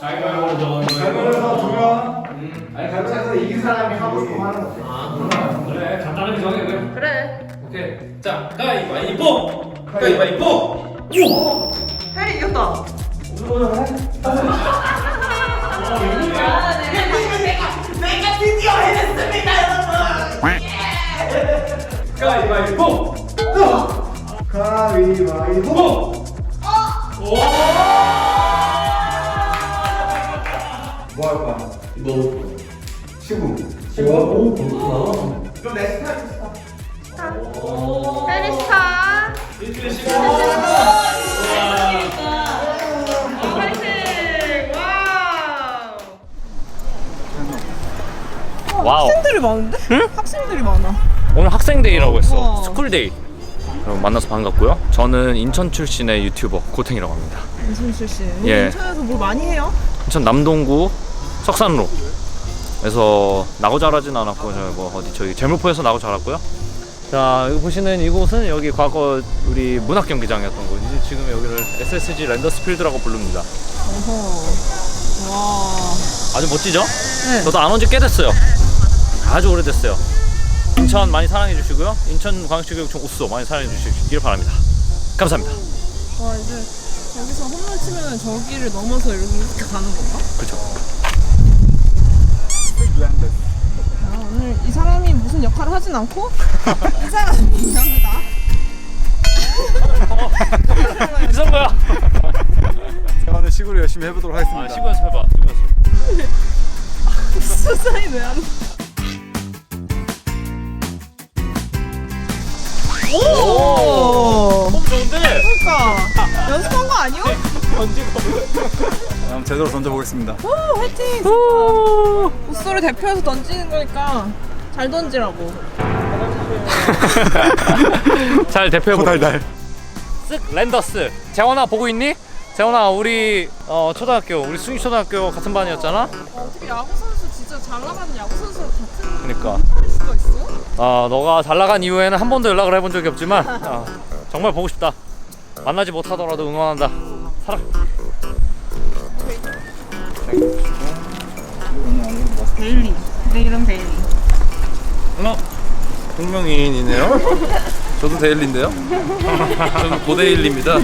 가위바위보 가위바위보 두 명. 아니 가위바위보 이긴 사람이 하고 싶은 거 하는 거지. 아 그래. 간단하게 정해 그래. 그래. 오케이. 자 가위바위보! 가위바위보! 혜리 이겼다. 가위바위보! 가위바위보. 보 뭐 할까? 뭐? 시구. 오, 그럼 내 스타일 혜리 스타. 일주일에 시간 파이팅! 와우. 와우. 학생들이 많은데? 학생들이 많아. 오늘 학생데이라고 했어. 어. 스쿨데이. 여러분 만나서 반갑고요. 저는 인천 출신의 유튜버 고탱이라고 합니다. 인천 출신. 예. 인천에서 뭘 많이 해요? 인천 남동구 석산로. 그래서 나고 자라진 않았고 저뭐 어디 저기 제물포에서 나고 자랐고요. 자 여기 보시는 이곳은 여기 과거 우리 문학 경기장이었던 곳이지 지금 여기를 SSG 랜더스 필드라고 부릅니다. 어허. 와. 아주 멋지죠? 네. 저도 안 온 지 꽤 됐어요. 아주 오래됐어요. 인천 많이 사랑해 주시고요. 인천 광역시교육청 우수 많이 사랑해 주시길 바랍니다. 감사합니다. 와 이제 여기서 홈런 치면 저기를 넘어서 이렇게 가는 건가? 그렇죠. 아, 오늘 이 사람이 무슨 역할을 하진 않고 이 사람이 여기다. 이선 거야. 제가 오늘 시구를 열심히 해보도록 아, 하겠습니다. 시구 연습해봐. 시구 연습. 수사이 왜안 한번 제대로 던져보겠습니다. 오 화이팅! 우소를 대표해서 던지는 거니까 잘 던지라고. 잘 대표해보. 호달달. 쓱 랜더스. 재원아 보고 있니? 재원아 우리 어, 초등학교 우리 승희 초등학교 같은 반이었잖아. 어떻게 야구 선수 진짜 잘 나가는 야구 선수 같은 그러니까. 할 수가 있어? 아 너가 잘 나간 이후에는 한 번도 연락을 해본 적이 없지만 아, 정말 보고 싶다. 만나지 못하더라도 응원한다. 사랑. 데일리. 내 이름 데일리. 어? 동명이인이네요. 저도 데일리인데요. 저는 고데일리입니다.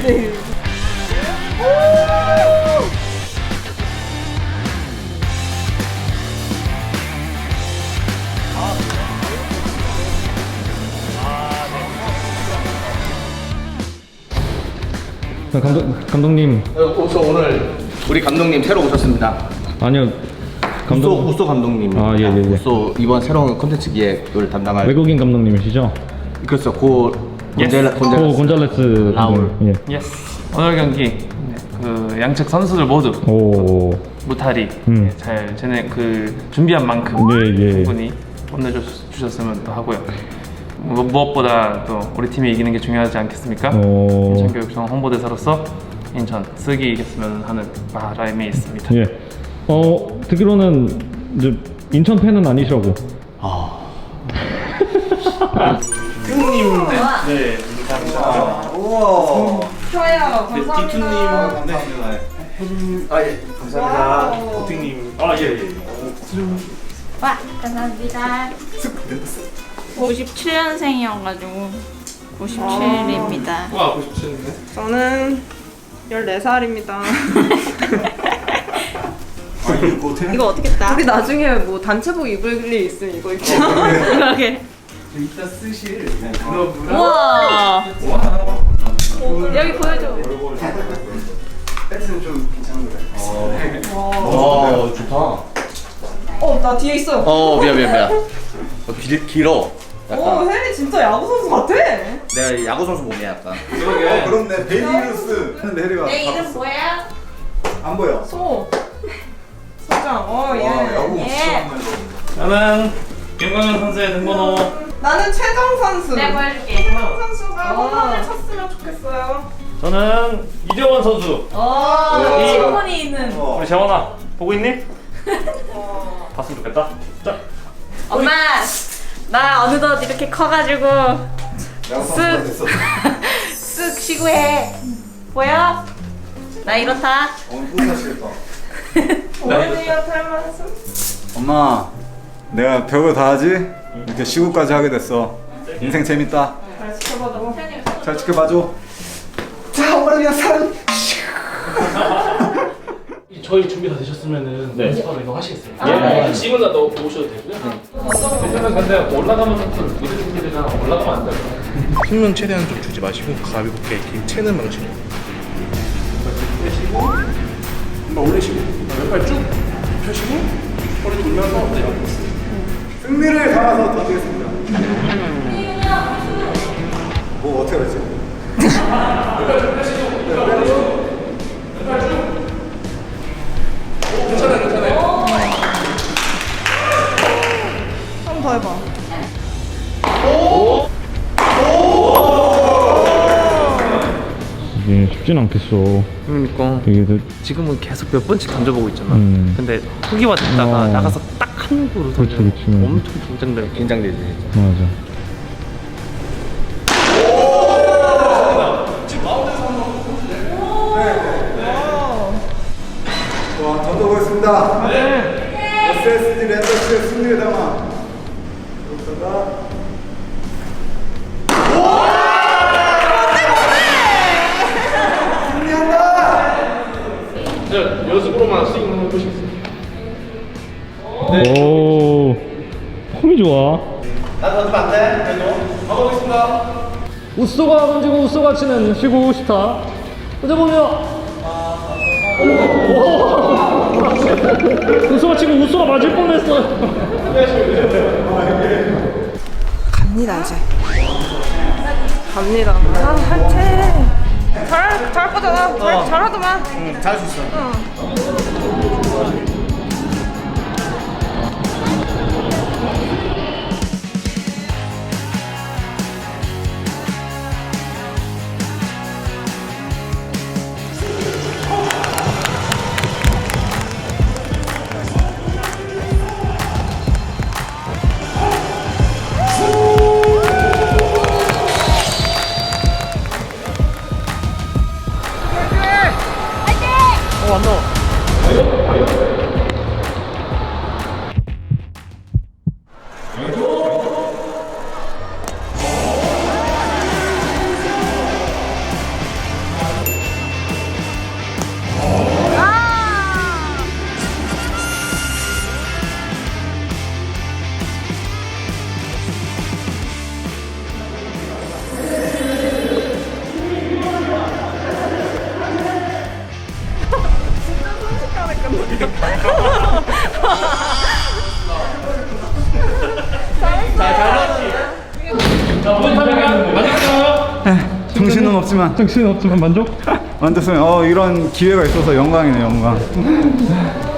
감독 감독님 우소 오늘 우리 감독님 새로 오셨습니다. 아니요 우소 감독 우소 감독님. 아, 예, 예, 예. 우소 이번 새로운 콘텐츠 기획을 담당할 외국인 감독님이시죠? 그렇죠. 고오 곤젤라. 곤잘레스 감독님. 예. 예스. 오늘 경기 그 양측 선수들 모두 오. 무탈이 음. 잘 제네 그 준비한 만큼 네, 예. 충분히 혼내주셨으면 또 하고요. 뭐, 무엇보다 또 우리 팀이 이기는 게 중요하지 않겠습니까? 오. 인천교육청 홍보대사로서 인천 쓰기 이겼으면 하는 바람이 있습니다. 예. 어 듣기로는 이제 인천 팬은 아니시라고. 네, 우와. 좋아요. 감사합니다. 아 예. 감사합니다. 아 예. 예. 와, 감사합니다. 57년생이어가지고 97입니다. 와 97인데. 저는 14살입니다. 이거 어떻게 따? 우리 나중에 뭐 단체복 입을 일 있으면 이거 입죠. 이렇게. 이따 쓰실. 우와. 여기 보여줘. 패스는 좀 괜찮은 거예요. 와 좋다. 어, 나 뒤에 있어. 어 미안 미안 미안. 어, 길 길어. 오, 혜리 진짜 야구 선수 같아. 내가 야구 선수 몸이야 약간. 어, 그런데 베이비루스 하는데 해리가 내 이름 뭐야? 안 보여. 소. 소장. 어, 와, 예. 야구 예. 저는 김광현 선수의 등번호 나는 최정 선수. 내가 보여줄게. 최정 선수가 홈런을 쳤으면 좋겠어요. 저는 이재원 선수. 어, 친분이 있는. 어. 우리 재원아 보고 있니? 봤으면 좋겠다. 자. 엄마, 나 어느덧 이렇게 커가지고 됐어. 쓱 쉬고 해. 보여? 나 이렇다. 오늘 뿌듯하시겠다. 말씀? 엄마, 내가 별거 다 하지? 이렇게 시구까지 하게 됐어. 인생 재밌다. 잘 지켜봐도. 잘 지켜봐줘. 자, 엄마를 위한 사랑. 저희 준비 다 되셨으면은 연습하러 이동하시겠어요? 예. 짐은 다 넣어 오셔도 되고요. 일단은 근데 올라가면서 좀 미드 준비되잖아. 올라가면 안 돼요. 힘은 최대한 좀 주지 마시고 가볍게 이렇게 채는 방식으로 빼시고 한번 올리시고 왼발 쭉 펴시고 허리 돌면서 네. 승리를 담아서 던지겠습니다. 뭐 어떻게 하지? 한번 쉽진 않겠어. 그러니까 이게 그- 지금은 계속 몇 번씩 던져보고 있잖아. 음. 근데 후기화 됐다가 어. 나가서 딱 한 구로 그렇지, 던져. 그렇지. 엄청 긴장돼. 긴장되지. 맞아. 오, 폼이 좋아. 우쏘가 던지고 우쏘가 치는 쉬고 싶다. 던져보면 우쏘가 치고 우쏘가 맞을 뻔했어. 갑니다 이제. 갑니다. 아 할채. 잘, 잘 거잖아. 잘, 잘하더만. 응, 잘할 수 있어. 어안 나와 정신은 없지만 정신 없지만 만족? 만졌으면 어 이런 기회가 있어서 영광이네 영광.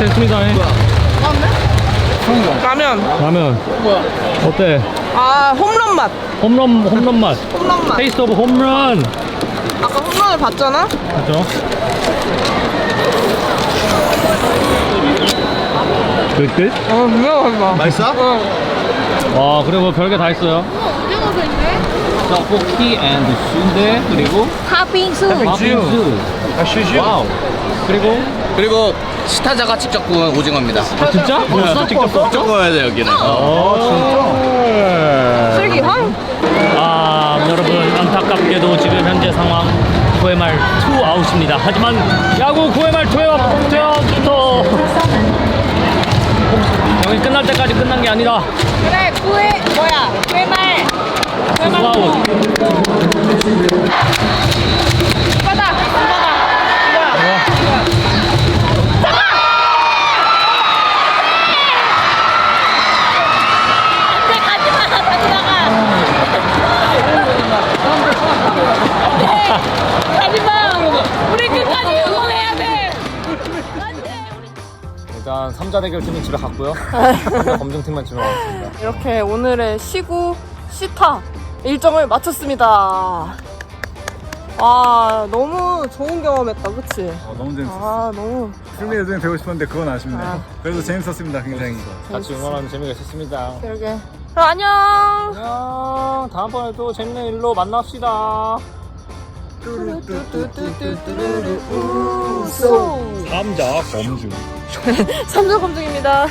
됐습니다. 라면. 라면. 어때? 아 홈런 맛. 홈런 홈런 맛. 홈런 맛. 테이스트 오브 홈런. 아까 홈런을 봤잖아. 맞죠? 끝끝? 어 유명하다. 맛있어? 와, 그리고 뭐 별게 다 있어요. 떡볶이 앤 순대 그리고 팥빙수. 팥빙수. 와우. 그리고 그리고 스타자가 직접 구운 오징어입니다. 아, 진짜? 벌써 직접 직접 구워야 돼 여기는. 아, 슬기황. 아, 여러분 안타깝게도 지금 현재 상황 9회 말 투 아웃입니다. 하지만 야구 9회 말 투아웃 투아웃부터 여기 끝날 때까지 끝난 게 아니다. 그래, 구회 뭐야? 회말. 투 아웃. 남자 대결팀은 집에 갔고요. 남자 검증팀만 집에 왔습니다. 이렇게 오늘의 시구 시타 일정을 마쳤습니다. 와 너무 좋은 경험했다, 그치? 어, 너무 재밌었어. 아 너무 풀미 요즘에 배우고 싶었는데 그건 아쉽네요. 아. 그래도 재밌었습니다, 굉장히. 같이 응원하는 재미가 있었습니다. 그러게. 그럼 안녕. 안녕. 다음번에 또 재밌는 일로 만납시다. 남자 검증. 삼성 검증입니다.